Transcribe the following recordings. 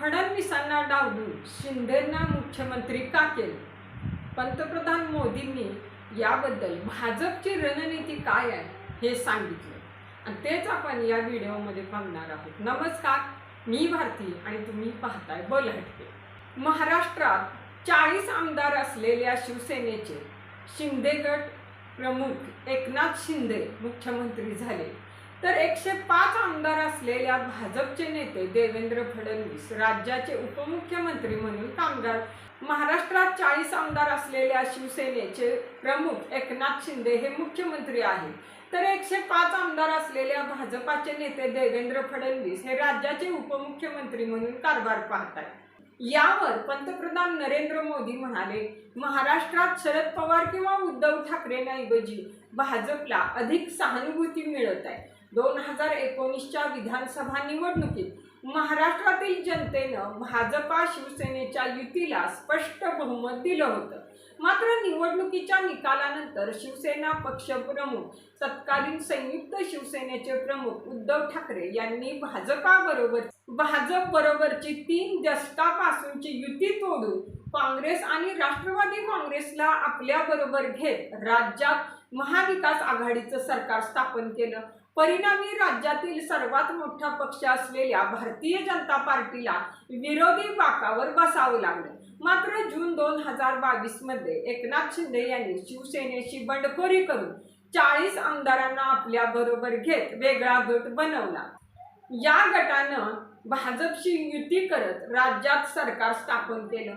फडणवीसांना डावलून शिंदेंना मुख्यमंत्री का केले? पंतप्रधान मोदींनी याबद्दल भाजपची रणनीती काय आहे हे सांगितलं. आणि तेच आपण या व्हिडिओमध्ये पाहणार आहोत. नमस्कार मी भारती आणि तुम्ही पाहताय बोलहटके. महाराष्ट्रात चाळीस आमदार असलेल्या शिवसेनेचे शिंदे गट प्रमुख एकनाथ शिंदे मुख्यमंत्री झाले. तर एकशे पाच आमदार असलेल्या भाजपचे नेते देवेंद्र फडणवीस राज्याचे उपमुख्यमंत्री म्हणून कामगार महाराष्ट्रात चाळीस आमदार असलेल्या शिवसेनेचे प्रमुख एकनाथ शिंदे हे मुख्यमंत्री आहेत. तर एकशे पाच आमदार असलेल्या भाजपाचे नेते देवेंद्र फडणवीस हे राज्याचे उपमुख्यमंत्री म्हणून कारभार पाहत आहेत यावर पंतप्रधान नरेंद्र मोदी म्हणाले महाराष्ट्रात शरद पवार किंवा उद्धव ठाकरेंऐवजी भाजपला अधिक सहानुभूती मिळत आहे. दोन हजार एकोणीसच्या विधानसभा निवडणुकीत महाराष्ट्रातील जनतेनं भाजपा शिवसेनेच्या युतीला स्पष्ट बहुमत दिलं होतं. मात्र निवडणुकीच्या निकालानंतर शिवसेना पक्षप्रमुख तत्कालीन संयुक्त शिवसेनेचे प्रमुख उद्धव ठाकरे यांनी भाजपाबरोबर भाजप बरोबरची तीन दशकापासूनची युती तोडून काँग्रेस आणि राष्ट्रवादी काँग्रेसला आपल्या बरोबर घेत राज्यात महाविकास आघाडीचं सरकार स्थापन केलं. परिणामी राज्यातील सर्वात मोठा पक्ष असलेल्या भारतीय जनता पार्टीला विरोधी बाकावर बसावं लागलं. मात्र जून दोन हजार बावीसमध्ये एकनाथ शिंदे यांनी शिवसेनेशी बंडखोरी करून चाळीस आमदारांना आपल्या बरोबर घेत वेगळा गट बनवला. या गटानं भाजपशी युती करत राज्यात सरकार स्थापन केलं.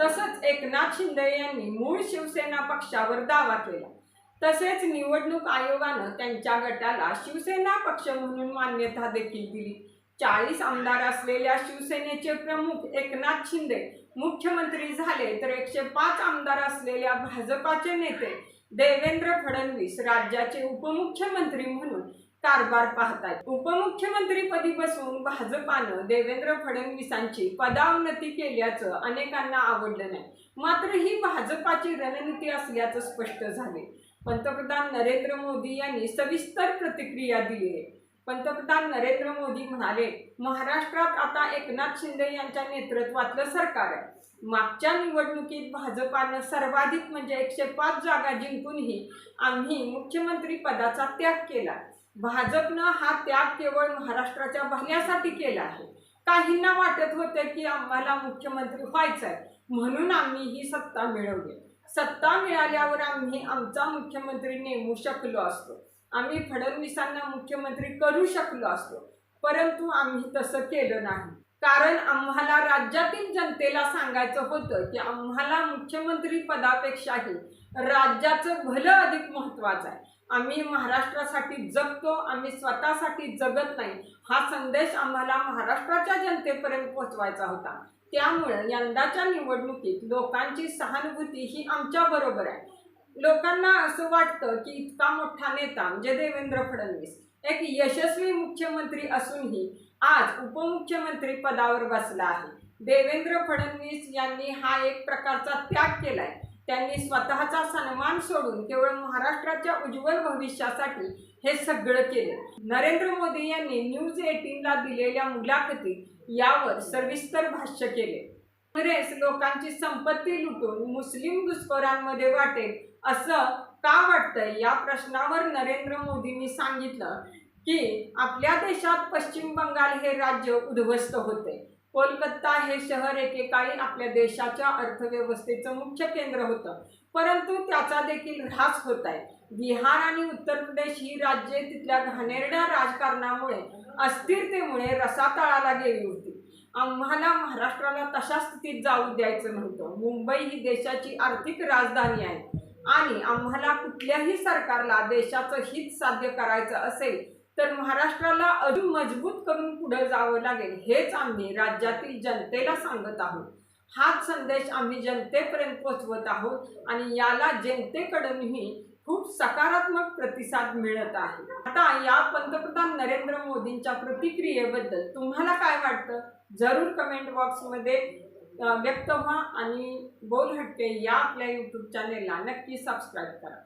तसंच एकनाथ शिंदे यांनी मूळ शिवसेना पक्षावर दावा केला. तसेच निवडणूक आयोगानं त्यांच्या गटाला शिवसेना पक्ष म्हणून मान्यता देखील दिली. चाळीस आमदार असलेल्या शिवसेनेचे प्रमुख एकनाथ शिंदे मुख्यमंत्री झाले तर एकशे पाच आमदार असलेल्या भाजपाचे नेते देवेंद्र फडणवीस राज्याचे उपमुख्यमंत्री म्हणून कारभार पाहतात उपमुख्यमंत्रीपदी बसून भाजपानं देवेंद्र फडणवीसांची पदावनती केल्याचं अनेकांना आवडलं नाही. मात्र ही भाजपाची रणनीती असल्याचं स्पष्ट झाले. पंतप्रधान नरेंद्र मोदी यांनी सविस्तर प्रतिक्रिया दिली आहे. पंतप्रधान नरेंद्र मोदी म्हणाले महाराष्ट्रात आता एकनाथ शिंदे यांच्या नेतृत्वातलं सरकार आहे. मागच्या निवडणुकीत भाजपानं सर्वाधिक म्हणजे एकशे पाच जागा जिंकूनही आम्ही मुख्यमंत्री पदाचा त्याग केला. भाजपनं हा त्याग केवळ महाराष्ट्राच्या भल्यासाठी केला आहे. काहींना वाटत होतं की आम्हाला मुख्यमंत्री व्हायचं आहे म्हणून आम्ही ही सत्ता मिळवली. सत्ता मिळाल्यावर आम्ही आमचा मुख्यमंत्री नेमू शकलो असतो. आम्ही फडणवीसांना मुख्यमंत्री करू शकलो असतो. परंतु आम्ही तसं केलं नाही. कारण आम्हाला राज्यातील जनतेला सांगायचं होतं की आम्हाला मुख्यमंत्री पदापेक्षाही राज्याचं भलं अधिक महत्त्वाचं आहे. आम्ही महाराष्ट्रासाठी जगतो आम्ही स्वतःसाठी जगत नाही. हा संदेश आम्हाला महाराष्ट्राच्या जनतेपर्यंत पोहोचवायचा होता. त्यामुळं यंदाच्या निवडणुकीत लोकांची सहानुभूती ही आमच्या बरोबर आहे. लोकांना असं वाटतं की इतका मोठा नेता म्हणजे देवेंद्र फडणवीस एक यशस्वी मुख्यमंत्री असूनही आज उपमुख्यमंत्री पदावर बसला आहे. देवेंद्र फडणवीस यांनी हा एक प्रकारचा त्याग केलाय. त्यांनी स्वतःचा सन्मान सोडून केवळ महाराष्ट्राच्या उज्ज्वल भविष्यासाठी हे सगळं केलं. नरेंद्र मोदी यांनी न्यूज एटीनला दिलेल्या मुलाखतीत यावर सविस्तर भाष्य केले. काँग्रेस लोकांची संपत्ती लुटून मुस्लिम घुसखोरांमध्ये वाटेल असं का वाटतंय? या प्रश्नावर नरेंद्र मोदींनी सांगितलं की आपल्या देशात पश्चिम बंगाल हे राज्य उद्ध्वस्त होते. कोलकाता हे शहर एकेकाळी आपल्या देशाच्या अर्थव्यवस्थेचं मुख्य केंद्र होतं. परंतु त्याचा देखील ऱ्हास होत आहे. बिहार आणि उत्तर प्रदेश ही राज्ये तिथल्या घाणेरड्या राजकारणामुळे अस्थिरतेमुळे रसातळाला गेली होती. आम्हाला महाराष्ट्राला तशा स्थितीत जाऊ द्यायचं नव्हतं. मुंबई ही देशाची आर्थिक राजधानी आहे आणि आम्हाला कुठल्याही सरकारला देशाचं हित साध्य करायचं असेल तर महाराष्ट्राला अजून मजबूत करून पुढे जावं लागेल हेच आम्ही राज्यातील जनतेला सांगत आहोत. हाच संदेश आम्ही जनतेपर्यंत पोचवत आहोत आणि याला जनतेकडूनही खूप सकारात्मक प्रतिसाद मिळत आहे. आता या पंतप्रधान नरेंद्र मोदींच्या प्रतिक्रियेबद्दल तुम्हाला काय वाटतं? जरूर कमेंट बॉक्समध्ये व्यक्त व्हा आणि बोल हटके या आपल्या यूट्यूब चॅनेलला नक्की सबस्क्राईब करा.